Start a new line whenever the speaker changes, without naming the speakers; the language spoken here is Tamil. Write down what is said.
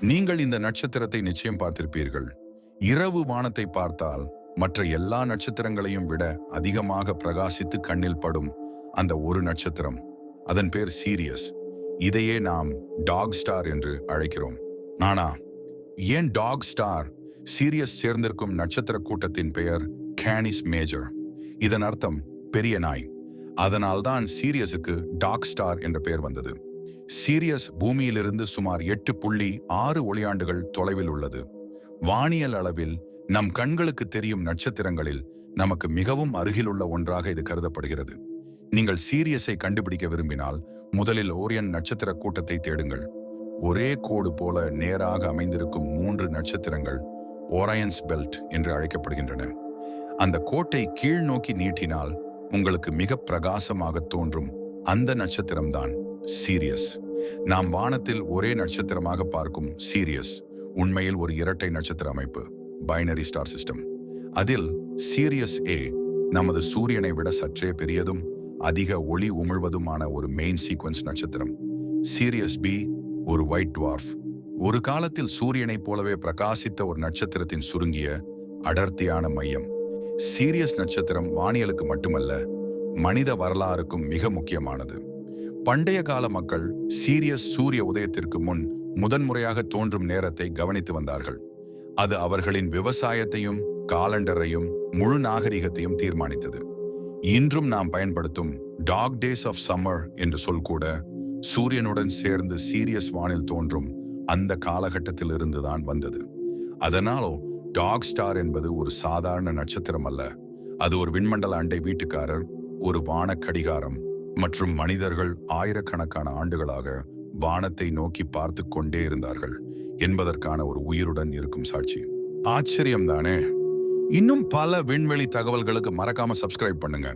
நீங்கள் இந்த நட்சத்திரத்தை நிச்சயம் பார்த்திருப்பீர்கள். இரவு வானத்தை பார்த்தால் மற்ற எல்லா நட்சத்திரங்களையும் விட அதிகமாக பிரகாசித்து கண்ணில் படும் அந்த ஒரு நட்சத்திரம். அதன் பேர் சீரியஸ். இதையே நாம் டாக் ஸ்டார் என்று அழைக்கிறோம். ஆனா ஏன் டாக் ஸ்டார்? சீரியஸ் சேர்ந்திருக்கும் நட்சத்திர கூட்டத்தின் பெயர் கேனிஸ் மேஜர். இதன் அர்த்தம் பெரிய நாய். அதனால்தான் சீரியஸுக்கு டாக் ஸ்டார் என்ற பெயர் வந்தது. சீரியஸ் பூமியிலிருந்து சுமார் எட்டு புள்ளி ஆறு ஒளியாண்டுகள் தொலைவில் உள்ளது. வானியல் அளவில் நம் கண்களுக்கு தெரியும் நட்சத்திரங்களில் நமக்கு மிகவும் அருகிலுள்ள ஒன்றாக இது கருதப்படுகிறது. நீங்கள் சீரியஸை கண்டுபிடிக்க விரும்பினால் முதலில் ஓரியன் நட்சத்திர கூட்டத்தை தேடுங்கள். ஒரே கோடு போல நேராக அமைந்திருக்கும் மூன்று நட்சத்திரங்கள் ஓரயன்ஸ் பெல்ட் என்று அழைக்கப்படுகின்றன. அந்த கோட்டை கீழ் நோக்கி நீட்டினால் உங்களுக்கு மிக பிரகாசமாக தோன்றும் அந்த நட்சத்திரம்தான். சீரியஸ். நாம் வானத்தில் ஒரே நட்சத்திரமாக பார்க்கும் சீரியஸ் உண்மையில் ஒரு இரட்டை நட்சத்திர அமைப்பு பைனரி ஸ்டார் சிஸ்டம். அதில் சீரியஸ் ஏ நமது சூரியனை விட சற்றே பெரியதும் அதிக ஒளி உமிழ்வதுமான ஒரு மெயின் சீக்வன்ஸ் நட்சத்திரம். சீரியஸ் பி ஒரு ஒயிட் டுவார்ஃப் ஒரு காலத்தில் சூரியனைப் போலவே பிரகாசித்த ஒரு நட்சத்திரத்தின் சுருங்கிய அடர்த்தியான மையம். சீரியஸ் நட்சத்திரம் வானியலுக்கு மட்டுமல்ல மனித வரலாறுக்கும் மிக முக்கியமானது. பண்டைய கால மக்கள் சீரியஸ் சூரிய உதயத்திற்கு முன் முதன்முறையாக தோன்றும் நேரத்தை கவனித்து வந்தார்கள். அது அவர்களின் விவசாயத்தையும் காலண்டரையும் முழு நாகரிகத்தையும் தீர்மானித்தது. இன்றும் நாம் பயன்படுத்தும் டாக் டேஸ் ஆஃப் சம்மர் என்று சொல் கூட சூரியனுடன் சேர்ந்து சீரியஸ் வானில் தோன்றும் அந்த காலகட்டத்தில் இருந்துதான் வந்தது. அதனாலோ டாக் ஸ்டார் என்பது ஒரு சாதாரண நட்சத்திரம் அல்ல. அது ஒரு விண்மண்டல அண்டை வீட்டுக்காரர் ஒரு வான கடிகாரம் மற்றும் மனிதர்கள் ஆயிரக்கணக்கான ஆண்டுகளாக வானத்தை நோக்கி பார்த்து கொண்டே இருந்தார்கள். என்பதற்கான ஒரு உயிருடன் இருக்கும் சாட்சி. ஆச்சரியம் தானே இன்னும் பல விண்வெளி தகவல்களுக்கு மறக்காம சப்ஸ்கிரைப் பண்ணுங்க.